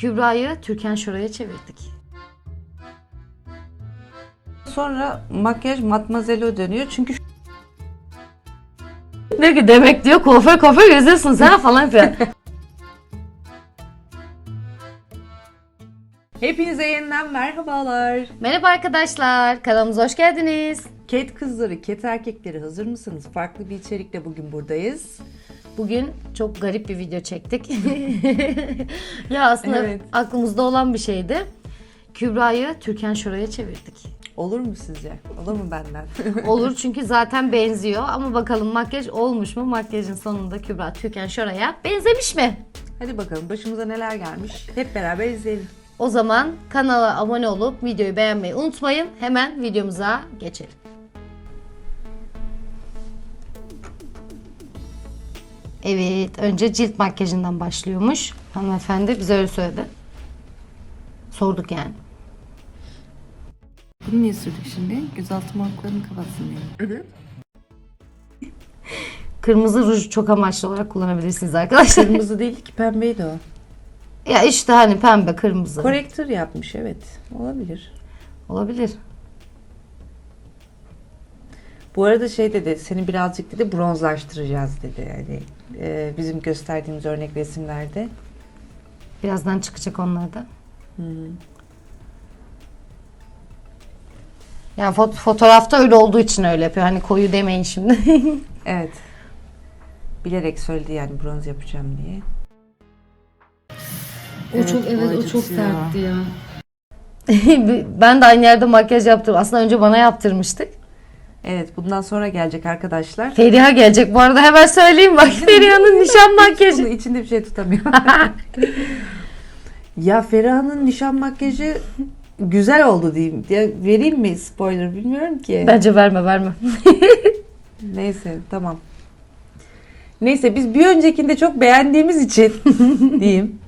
Kübra'yı Türkan Şoray'a çevirdik. Sonra makyaj matmazelo dönüyor çünkü Diyor ki demek diyor kuaför kuaför geziyorsun sen falan yapıyor. Hepinize yeniden merhabalar. Merhaba arkadaşlar kanalımıza hoş geldiniz. Ket kızları, ket erkekleri hazır mısınız? Farklı bir içerikle bugün buradayız. Bugün çok garip bir video çektik. ya aslında Evet. aklımızda olan bir şeydi. Kübra'yı Türkan Şoray'a çevirdik. Olur mu sizce? Olur mu benden? Olur çünkü zaten benziyor ama bakalım makyaj olmuş mu? Makyajın sonunda Kübra Türkan Şoray'a benzemiş mi? Hadi bakalım başımıza neler gelmiş. Hep beraber izleyelim. O zaman kanala abone olup videoyu beğenmeyi unutmayın. Hemen videomuza geçelim. Evet, önce cilt makyajından başlıyormuş. Hanımefendi bize öyle söyledi. Sorduk yani. Bunu niye sürdük şimdi? Gözaltı morglarını kapatsın diye. Evet. Kırmızı ruj çok amaçlı olarak kullanabilirsiniz arkadaşlar. Kırmızı değildi ki pembeydi o. ya işte hani pembe, kırmızı. Korektör yapmış evet. Olabilir. Olabilir. Bu arada şey dedi, seni birazcık dedi bronzlaştıracağız dedi. Yani e, bizim gösterdiğimiz örnek resimlerde. Birazdan çıkacak onlar da. Yani fot- fotoğrafta öyle olduğu için öyle yapıyor. Hani koyu demeyin şimdi. Evet. Bilerek söyledi yani bronz yapacağım diye. o çok Evet, evet o çok sertti ya. ben de aynı yerde makyaj yaptım. Aslında önce bana yaptırmıştık. Evet bundan sonra gelecek arkadaşlar. Feriha gelecek bu arada hemen söyleyeyim bak Feriha'nın nişan makyajı. içinde bir şey tutamıyor. ya Feraha'nın nişan makyajı güzel oldu diyeyim. Ya, vereyim mi spoiler bilmiyorum ki. Bence verme verme. Neyse tamam. Neyse biz bir öncekinde çok beğendiğimiz için diyeyim.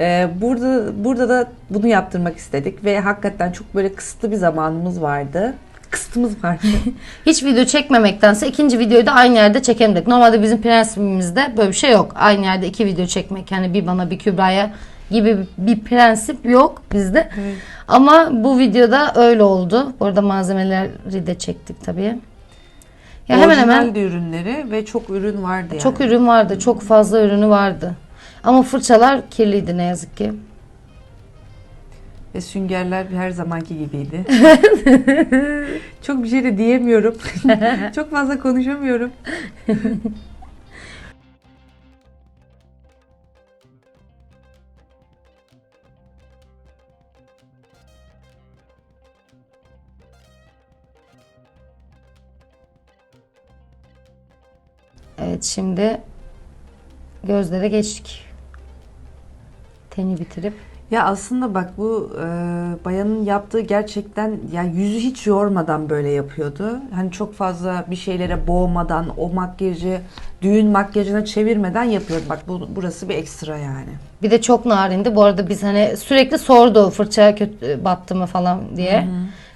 Ee, burada burada da bunu yaptırmak istedik ve hakikaten çok böyle kısıtlı bir zamanımız vardı. Kısıtımız vardı. Hiç video çekmemektense ikinci videoyu da aynı yerde çekelim dedik. Normalde bizim prensibimizde böyle bir şey yok. Aynı yerde iki video çekmek yani bir bana bir Kübra'ya gibi bir prensip yok bizde. Evet. Ama bu videoda öyle oldu. Bu arada malzemeleri de çektik tabii. Ya hemen hemen ürünleri ve çok ürün vardı yani. çok ürün vardı. Çok fazla ürünü vardı. Ama fırçalar kirliydi ne yazık ki. Ve süngerler her zamanki gibiydi. çok bir şey de diyemiyorum. çok fazla konuşamıyorum. Evet şimdi gözlere geçtik. Teni bitirip. Ya aslında bak bu e, bayanın yaptığı gerçekten yani yüzü hiç yormadan böyle yapıyordu. Hani çok fazla bir şeylere boğmadan o makyajı düğün makyajına çevirmeden yapıyordu. Bak bu burası bir ekstra yani. Bir de çok narindi. Bu arada biz hani sürekli sordu fırça kötü battı mı falan diye.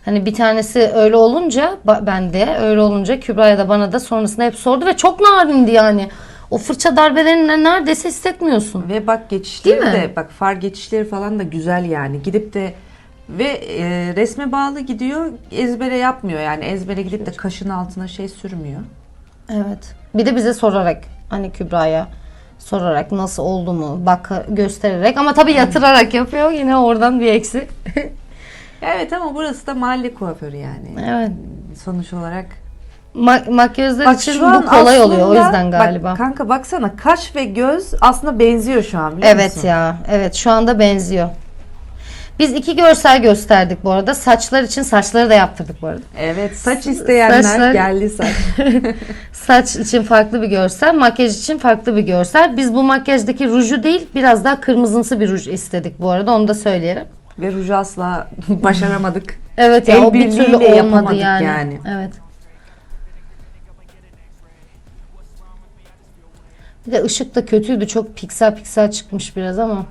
Hani bir tanesi öyle olunca ben de öyle olunca Kübra'ya da bana da sonrasında hep sordu ve çok narindi yani. O fırça darbelerini neredeyse hissetmiyorsun. Ve bak geçişleri Değil mi? de bak far geçişleri falan da güzel yani. Gidip de ve e, resme bağlı gidiyor ezbere yapmıyor yani ezbere gidip de kaşın altına şey sürmüyor. Evet. Bir de bize sorarak hani Kübra'ya sorarak nasıl oldu mu bak göstererek ama tabii yatırarak yapıyor yine oradan bir eksi. Evet ama burası da mahalle kuaförü yani. Evet. Sonuç olarak Ma- makyajlar Bak için bu kolay oluyor o yüzden galiba. Bak kanka baksana kaş ve göz aslında benziyor şu an biliyor Evet musun? ya. Evet şu anda benziyor. Biz iki görsel gösterdik bu arada. Saçlar için saçları da yaptırdık bu arada. Evet saç isteyenler Saçlar- geldi saç. Saç için farklı bir görsel, makyaj için farklı bir görsel. Biz bu makyajdaki ruju değil, biraz daha kırmızımsı bir ruj istedik bu arada. Onu da söyleyelim. ve ruju asla başaramadık. Evet ya El o bir birliğiyle türlü olmadı yapamadık yani. yani. Evet. Bir de ışık da kötüydü. Çok piksel piksel çıkmış biraz ama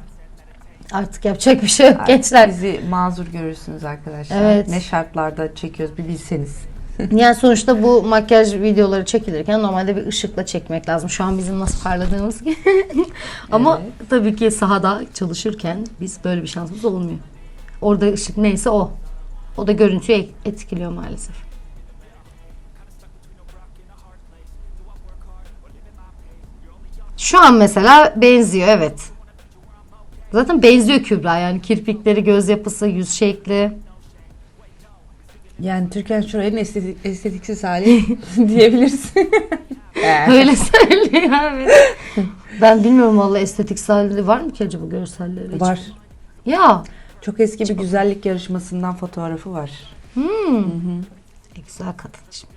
artık yapacak bir şey yok gençler. Bizi mazur görürsünüz arkadaşlar. Evet. Ne şartlarda çekiyoruz bir bilseniz. Yani sonuçta bu makyaj videoları çekilirken normalde bir ışıkla çekmek lazım. Şu an bizim nasıl parladığımız gibi. Ama tabii ki sahada çalışırken biz böyle bir şansımız olmuyor. Orada ışık neyse o. O da görüntüyü et- etkiliyor maalesef. Şu an mesela benziyor evet. Zaten benziyor Kübra yani kirpikleri, göz yapısı, yüz şekli. Yani Türkan Şoray'ın estetik, estetiksiz hali diyebilirsin. Öyle söylüyor evet. Ben bilmiyorum vallahi estetik halleri var mı ki acaba görselleri? hiç? Var. Ya. Çok eski bir güzellik yarışmasından fotoğrafı var. E, güzel kadın şimdi.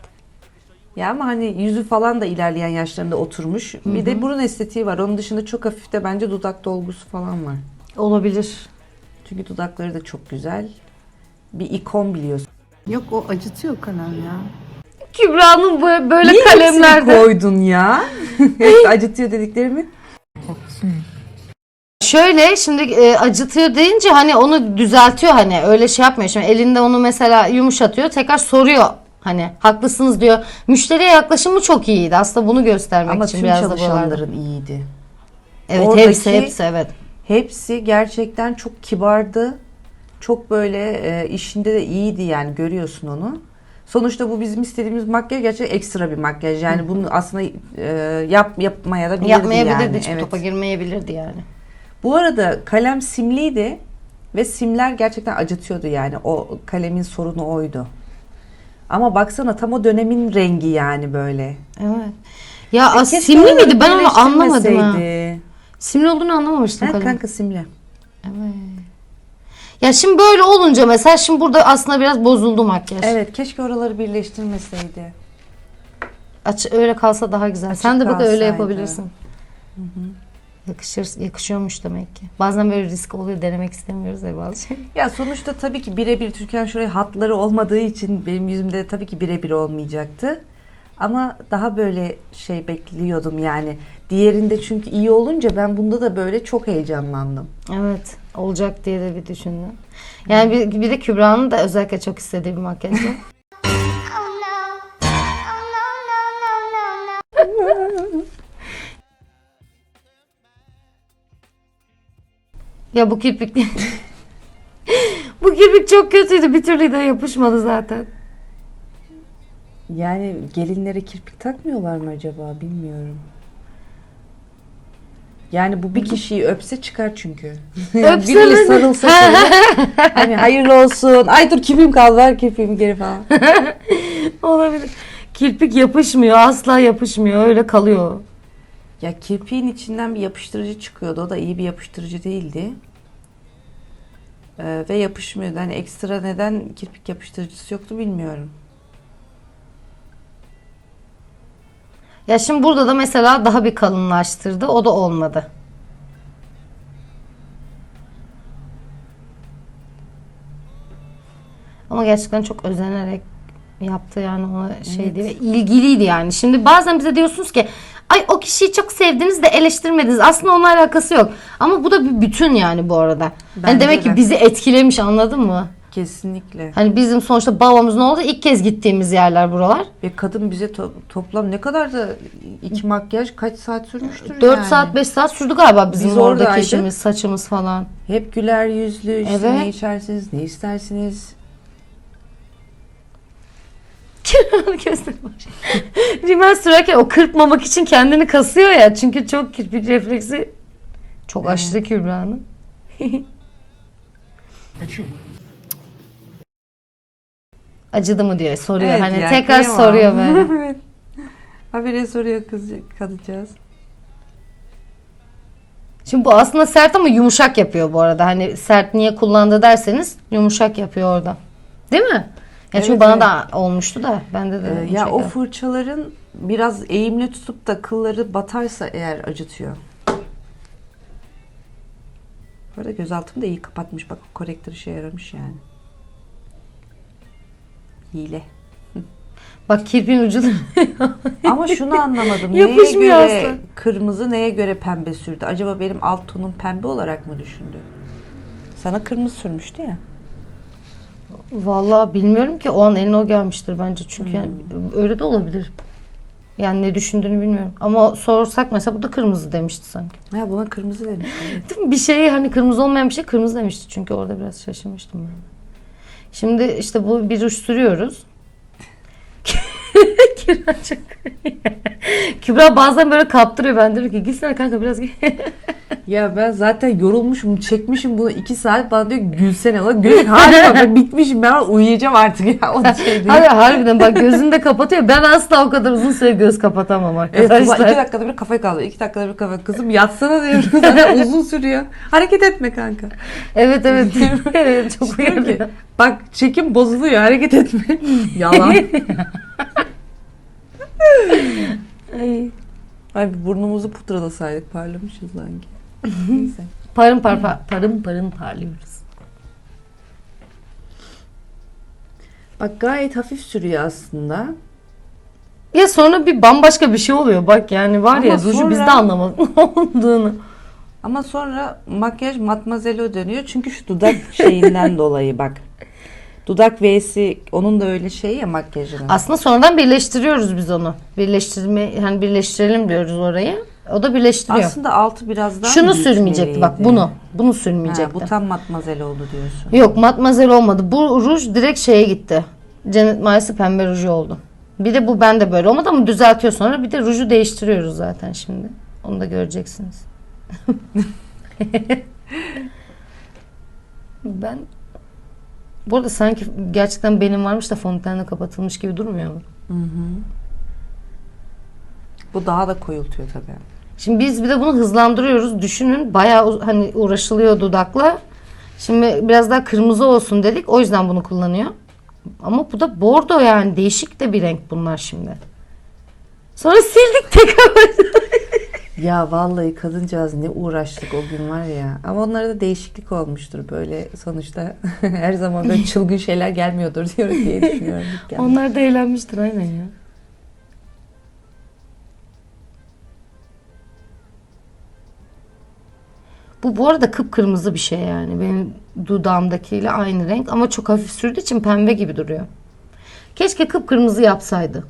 Ya ama hani yüzü falan da ilerleyen yaşlarında oturmuş. Bir de burun estetiği var. Onun dışında çok hafif de bence dudak dolgusu falan var. Olabilir. Çünkü dudakları da çok güzel. Bir ikon biliyorsun. Yok o acıtıyor kalem ya. Kübra'nın böyle, böyle Niye hepsini kalemlerde. koydun ya? Acıtıyor dediklerimi. Şöyle şimdi e, acıtıyor deyince hani onu düzeltiyor hani öyle şey yapmıyor. Şimdi elinde onu mesela yumuşatıyor tekrar soruyor. Hani haklısınız diyor. Müşteriye yaklaşımı çok iyiydi. Aslında bunu göstermek Ama için tüm biraz da buralarda. çalışanların iyiydi. Evet Oradaki- hepsi hepsi evet. Hepsi gerçekten çok kibardı. Çok böyle e, işinde de iyiydi yani görüyorsun onu. Sonuçta bu bizim istediğimiz makyaj gerçekten ekstra bir makyaj. Yani bunu aslında e, yap yapmaya da bilirdi Yapmayabilirdi yani. hiç bu Evet. topa girmeyebilirdi yani. Bu arada kalem simliydi ve simler gerçekten acıtıyordu yani. O kalemin sorunu oydu. Ama baksana tam o dönemin rengi yani böyle. Evet. Ya Keşke simli miydi? Ben onu anlamadım ha. Simli olduğunu anlamamıştım. Ha, kanka simli. Evet. Ya şimdi böyle olunca mesela şimdi burada aslında biraz bozuldu makyaj. Evet keşke oraları birleştirmeseydi. Aç, öyle kalsa daha güzel. Açık Sen de bak öyle yapabilirsin. Yakışır, yakışıyormuş demek ki. Bazen böyle risk oluyor denemek istemiyoruz ya bazı şey. Ya sonuçta tabii ki birebir Türkan şuraya hatları olmadığı için benim yüzümde tabii ki birebir olmayacaktı. Ama daha böyle şey bekliyordum yani. Diğerinde çünkü iyi olunca ben bunda da böyle çok heyecanlandım. Evet olacak diye de bir düşündüm. Yani bir, bir de Kübra'nın da özellikle çok istediği bir makyajı. ya bu kirpik bu kirpik çok kötüydü. Bir türlü de yapışmadı zaten. Yani gelinlere kirpik takmıyorlar mı acaba bilmiyorum. Yani bu bir kişiyi öpse çıkar çünkü. Öpse Biriyle mi? sarılsa şöyle. hani hayırlı olsun. Ay dur kirpiğim kaldı ver kirpiğimi geri falan. Olabilir. Kirpik yapışmıyor. Asla yapışmıyor. Öyle kalıyor. Ya kirpiğin içinden bir yapıştırıcı çıkıyordu. O da iyi bir yapıştırıcı değildi. Ee, ve yapışmıyordu. Hani ekstra neden kirpik yapıştırıcısı yoktu bilmiyorum. Ya şimdi burada da mesela daha bir kalınlaştırdı. O da olmadı. Ama gerçekten çok özenerek yaptı yani ona şeydi ve ilgiliydi yani. Şimdi bazen bize diyorsunuz ki ay o kişiyi çok sevdiniz de eleştirmediniz. Aslında onunla alakası yok. Ama bu da bir bütün yani bu arada. Bence demek de. ki bizi etkilemiş anladın mı? Kesinlikle. Hani bizim sonuçta babamızın oldu ilk kez gittiğimiz yerler buralar. Ve kadın bize to- toplam ne kadar da iki makyaj kaç saat sürmüştür 4 yani. saat 5 saat sürdü galiba bizim Biz oradaki oradaydık. işimiz, saçımız falan. Hep güler yüzlü işte Evet. ne içersiniz ne istersiniz. Göster baş. Rimel sürerken o kırpmamak için kendini kasıyor ya. Çünkü çok kirpik refleksi çok aşırı Kübra'nın. Acıdı mı diyor soruyor. Evet hani ya, tekrar kıyamam. soruyor böyle. evet. Habire soruyor kız kadıcağız. Şimdi bu aslında sert ama yumuşak yapıyor bu arada. Hani sert niye kullandı derseniz yumuşak yapıyor orada. Değil mi? Ya çünkü Evet, bana evet. da olmuştu da bende de. Ee, ya o fırçaların biraz eğimli tutup da kılları batarsa eğer acıtıyor. Bu arada gözaltımı da iyi kapatmış. Bak korektör işe yaramış yani. Hile. Bak kirpiğin ucu Ama şunu anlamadım. neye göre asla. kırmızı neye göre pembe sürdü? Acaba benim alt tonum pembe olarak mı düşündü? Sana kırmızı sürmüştü ya. Vallahi bilmiyorum ki o an eline o gelmiştir bence çünkü yani öyle de olabilir. Yani ne düşündüğünü bilmiyorum. Ama sorsak mesela bu da kırmızı demişti sanki. Ha buna kırmızı demiş. Değil mi? Bir şey hani kırmızı olmayan bir şey kırmızı demişti çünkü orada biraz şaşırmıştım ben. Şimdi işte bu bir ruj sürüyoruz. Kübra çok... Kübra bazen böyle kaptırıyor ben diyorum ki gitsene kanka biraz git. Ya ben zaten yorulmuşum, çekmişim bunu iki saat. Bana diyor gülsene. Ulan gül harika ben bitmişim ben uyuyacağım artık ya. O şey. Hayır harbiden bak gözünü de kapatıyor. Ben asla o kadar uzun süre göz kapatamam Evet, arkadaşlar. Tuba iki dakikada bir kafayı kaldı. iki dakikada bir kafa. Kızım yatsana diyorum. Zaten uzun sürüyor. Hareket etme kanka. Evet evet. evet çok Diyorum ki uyarıyor. bak çekim bozuluyor hareket etme. Yalan. Ay. Ay burnumuzu pudralasaydık parlamışız sanki. Neyse. Parın par, par parın parın parlıyoruz. Bak gayet hafif sürüyor aslında. Ya sonra bir bambaşka bir şey oluyor bak yani var ya Ama ruju biz de sonra- anlamadık ne olduğunu. Ama sonra makyaj matmazelo dönüyor. Çünkü şu dudak şeyinden dolayı bak. Dudak V'si onun da öyle şeyi ya makyajının. Aslında sonradan birleştiriyoruz biz onu. Birleştirme hani birleştirelim diyoruz orayı. O da birleştiriyor. Aslında altı biraz daha Şunu sürmeyecekti bak bunu. Bunu Ha, sürmeyecekti. bu tam matmazel oldu diyorsun. Yok matmazel olmadı. Bu ruj direkt şeye gitti. Cennet Mahallesi pembe ruju oldu. Bir de bu bende böyle olmadı ama düzeltiyor sonra. Bir de ruju değiştiriyoruz zaten şimdi. Onu da göreceksiniz. ben bu arada sanki gerçekten benim varmış da fontenle kapatılmış gibi durmuyor mu? Bu daha da koyultuyor tabii. Şimdi biz bir de bunu hızlandırıyoruz. Düşünün bayağı hani uğraşılıyor dudakla. Şimdi biraz daha kırmızı olsun dedik. O yüzden bunu kullanıyor. Ama bu da bordo yani. Değişik de bir renk bunlar şimdi. Sonra sildik tekrar. Ya vallahi kadıncağız ne uğraştık o gün var ya. Ama onlara da değişiklik olmuştur böyle sonuçta. Her zaman böyle çılgın şeyler gelmiyordur diyorum diye düşünüyorum. Onlar da eğlenmiştir aynen ya. Bu bu arada kıpkırmızı bir şey yani. Benim dudağımdakiyle aynı renk ama çok hafif sürdüğü için pembe gibi duruyor. Keşke kıpkırmızı yapsaydı.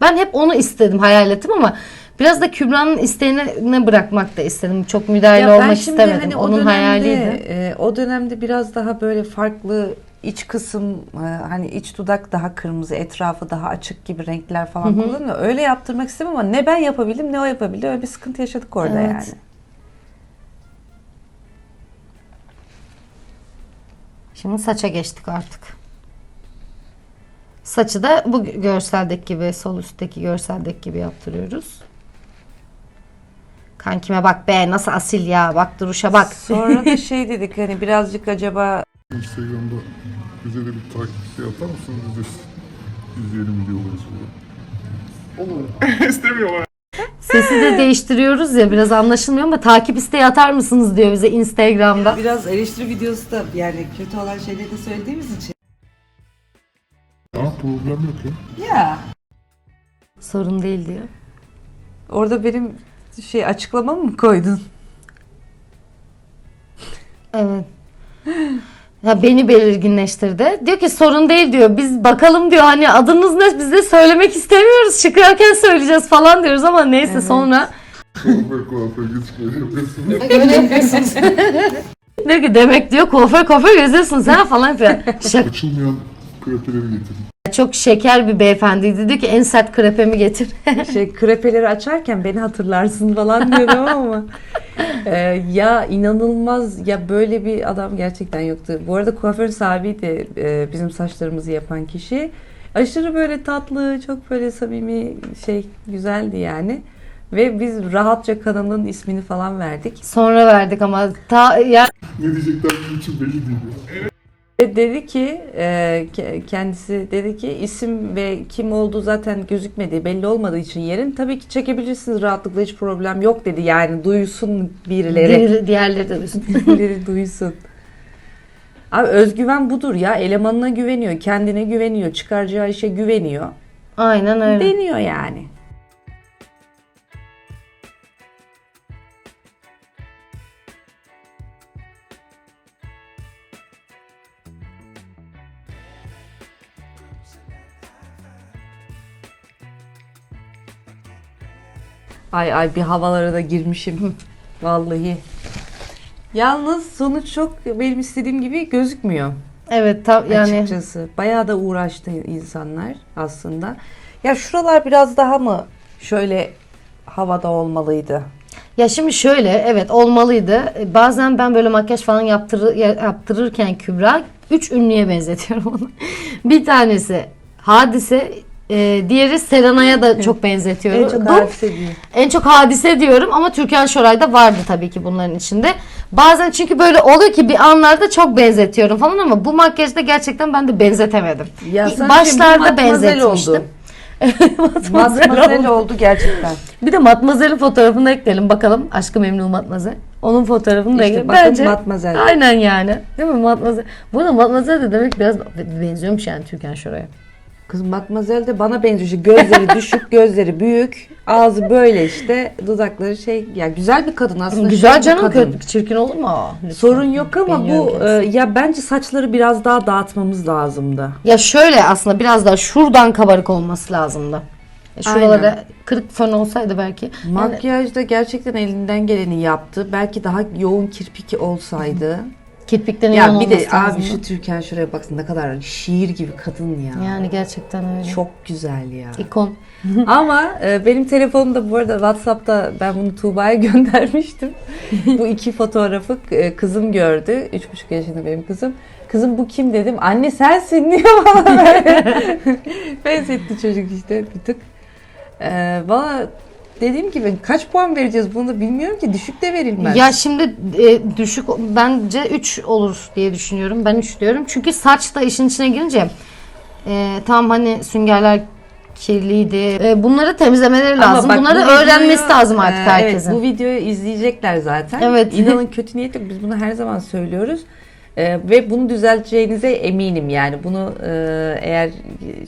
Ben hep onu istedim, hayal ettim ama biraz da Kübra'nın isteğine bırakmak da istedim. Çok müdahale Ya olmak şimdi istemedim. hani Onun dönemde, hayaliydi. e, o dönemde biraz daha böyle farklı iç kısım e, hani iç dudak daha kırmızı, etrafı daha açık gibi renkler falan kullanıyor. Öyle yaptırmak istemem ama ne ben yapabildim ne o yapabildi. Öyle bir sıkıntı yaşadık orada Evet. yani. Şimdi saça geçtik artık. Saçı da bu görseldeki gibi, sol üstteki görseldeki gibi yaptırıyoruz. Kankime bak be nasıl asil ya. Bak duruşa bak. Sonra da şey dedik hani birazcık acaba Instagram'da bize de bir takipçi yapar mısınız? Biz de izleyelim videoları sonra. Olur. İstemiyorlar. Sesi de değiştiriyoruz ya biraz anlaşılmıyor ama takip isteği atar mısınız diyor bize Instagram'da. Biraz eleştiri videosu da yani kötü olan şeyleri de söylediğimiz için. Aa problem yok ya. Ya. Sorun değil diyor. orada benim şey açıklamamı mı koydun? Evet. Ya beni belirginleştirdi. Diyor ki sorun değil diyor. Biz bakalım diyor hani adınız ne biz de söylemek istemiyoruz. Çıkarken söyleyeceğiz falan diyoruz ama neyse sonra. Öyle yapıyorsunuz. diyor ki demek diyor kuaför kuaför geziyorsun sen falan yapıyor. Şaka. Açılmayan krepeleri getirin. Çok şeker bir beyefendiydi. Diyor ki en sert krepemi getir. şey krepeleri açarken beni hatırlarsın falan diyordum ama Ee, ya inanılmaz ya böyle bir adam gerçekten yoktu. Bu arada kuaför sahibiydi e, bizim saçlarımızı yapan kişi. Aşırı böyle tatlı, çok böyle samimi şey güzeldi yani. Ve biz rahatça kanalın ismini falan verdik. Sonra verdik ama ta ya Ne diyecekler için belli değil. ya. Ve dedi ki e, ke- kendisi dedi ki isim ve kim olduğu zaten gözükmediği belli olmadığı için yerin tabii ki çekebilirsiniz rahatlıkla hiç problem yok dedi yani duysun birileri. diğer- diğerleri de duysun. birileri duysun. Abi özgüven budur ya elemanına güveniyor kendine güveniyor çıkaracağı işe güveniyor Aynen öyle. deniyor yani. Ay ay bir havalara da girmişim. Vallahi. Yalnız sonuç çok benim istediğim gibi gözükmüyor. Evet tam yani açıkçası. Bayağı da uğraştı insanlar aslında. Ya şuralar biraz daha mı şöyle havada olmalıydı? Ya şimdi şöyle evet olmalıydı. E, Bazen ben böyle makyaj falan yaptırır, ya- yaptırırken Kübra üç ünlüye benzetiyorum onu. bir tanesi Hadise, e, diğeri Serenay'a da çok benzetiyorum. En çok hadise değil. en çok Hadise diyorum ama Türkan Şoray da vardı tabii ki bunların içinde. Bazen çünkü böyle oluyor ki bir anlarda çok benzetiyorum falan ama bu makyajda gerçekten ben de benzetemedim. Ya sanki Başlarda bu matmazel benzetmiştim. oldu. Matmazel oldu gerçekten. Bir de Matmazel'in fotoğrafını da ekleyelim bakalım. Aşkı Memnu Matmazel. Onun fotoğrafını da İşte ekleyelim. bakın Matmazel. Aynen yani. Değil mi Matmazel? Bu da Matmazel de demek biraz benziyormuş yani Türkan Şoray'a. Kız Matmazel de bana benziyor. İşte Gözleri düşük, gözleri büyük, ağzı böyle işte, dudakları şey. Ya güzel bir kadın aslında. Güzel canım kadın. kötü, çirkin olur mu? Lütfen. Sorun yok ama Beğeniyorum bu e, ya bence saçları biraz daha dağıtmamız lazımdı. Ya şöyle aslında biraz daha şuradan kabarık olması lazımdı. E, Şuralara Aynen. kırık fön olsaydı belki. Yani Makyajda gerçekten elinden geleni yaptı. Belki daha yoğun kirpik olsaydı. Kirpiklerin ya bir de abi şu Türkan şuraya baksın ne kadar şiir gibi kadın ya. Yani gerçekten öyle. Çok güzel ya. ikon. Ama e, benim telefonumda bu arada WhatsApp'ta ben bunu Tuğba'ya göndermiştim. bu iki fotoğrafı e, kızım gördü. Üç buçuk yaşında benim kızım. Kızım bu kim dedim. Anne sensin diyor bana böyle. Benzetti çocuk işte bir tık. E, Valla dediğim gibi kaç puan vereceğiz bunu da bilmiyorum ki. Düşük de verilmez. Ya şimdi e, düşük bence 3 olur diye düşünüyorum. Ben 3 diyorum. Çünkü saç da işin içine girince e, tam hani süngerler kirliydi. E, bunları temizlemeleri Ama lazım. bak bunları bu videoyu, öğrenmesi lazım artık e, herkesin. Evet bu videoyu izleyecekler zaten. Evet. İnanın kötü niyet yok. Biz bunu her zaman söylüyoruz. E, ve bunu düzelteceğinize eminim yani. Bunu e, eğer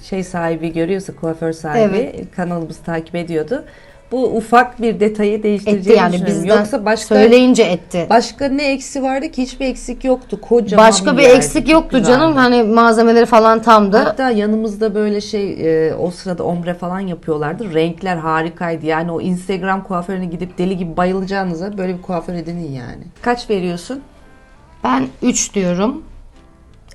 şey sahibi görüyorsa, kuaför sahibi Evet. kanalımızı takip ediyordu. Bu ufak bir detayı etti değiştireceğini yani düşünüyorum. bizden Yoksa başka söyleyince etti. başka ne eksi vardı ki hiçbir eksik yoktu. Kocaman Başka bir yerdi, eksik yoktu güzeldi. canım. Hani malzemeleri falan tamdı. Hatta yanımızda böyle şey e, o sırada ombre falan yapıyorlardı. Renkler harikaydı. Yani o Instagram kuaförüne gidip deli gibi bayılacağınıza böyle bir kuaför edinin yani. Kaç veriyorsun? Ben 3 diyorum.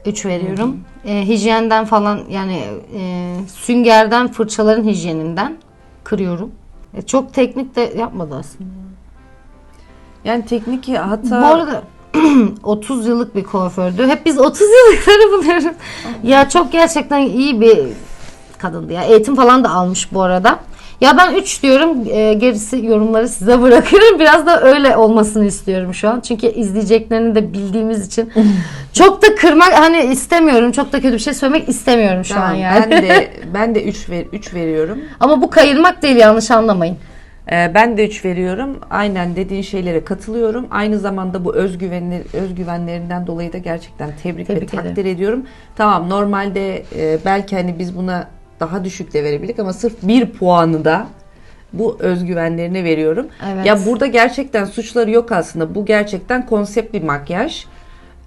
3 veriyorum. E, hijyenden falan yani e, süngerden fırçaların hijyeninden kırıyorum. E, çok teknik de yapmadı aslında. Yani teknik hatta Bu arada 30 yıllık bir kuafördü. Hep biz 30 yıllıkları buluyoruz. ya çok gerçekten iyi bir kadındı ya. Eğitim falan da almış bu arada. Ya ben 3 diyorum. e, gerisi yorumları size bırakıyorum. Biraz da öyle olmasını istiyorum şu an. Çünkü izleyeceklerini de bildiğimiz için çok da kırmak hani istemiyorum. Çok da kötü bir şey söylemek istemiyorum şu an Tamam, yani. ben de ben de 3 ver, 3 veriyorum. Ama bu kayırmak değil yanlış anlamayın. Ee, ben de 3 veriyorum. Aynen dediğin şeylere katılıyorum. Aynı zamanda bu özgüvenler, özgüvenlerinden dolayı da gerçekten tebrik, Tebrik ve takdir ediyorum. Tamam normalde e, belki hani biz buna daha düşük de verebildik ama sırf bir puanı da bu özgüvenlerine veriyorum. Evet. Ya burada gerçekten suçları yok aslında. Bu gerçekten konsept bir makyaj.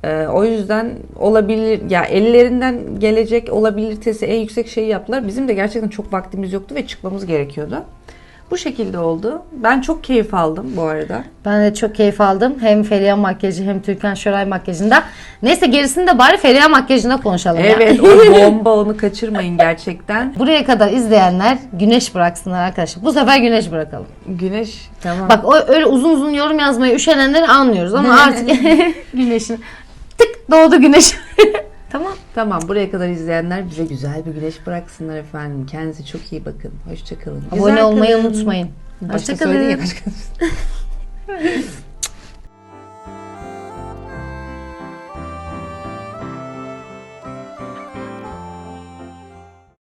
Ee, o yüzden olabilir ya ellerinden gelecek olabilitesi en yüksek şeyi yaptılar. Bizim de gerçekten çok vaktimiz yoktu ve çıkmamız gerekiyordu. Bu şekilde oldu. Ben çok keyif aldım bu arada. Ben de çok keyif aldım. Hem Feriha makyajı hem Türkan Şoray makyajında. Neyse gerisini de bari Feriha makyajında konuşalım ya. Evet o bomba onu kaçırmayın gerçekten. Buraya kadar izleyenler güneş bıraksınlar arkadaşlar. Bu sefer güneş bırakalım. Güneş tamam. Bak o öyle uzun uzun yorum yazmayı üşenenleri anlıyoruz ama artık güneşin tık doğdu güneş. Tamam. Tamam buraya kadar izleyenler bize güzel bir güneş bıraksınlar efendim. Kendinize çok iyi bakın. Hoşçakalın. Abone olmayı unutmayın. Başka Hoşçakalın. başka.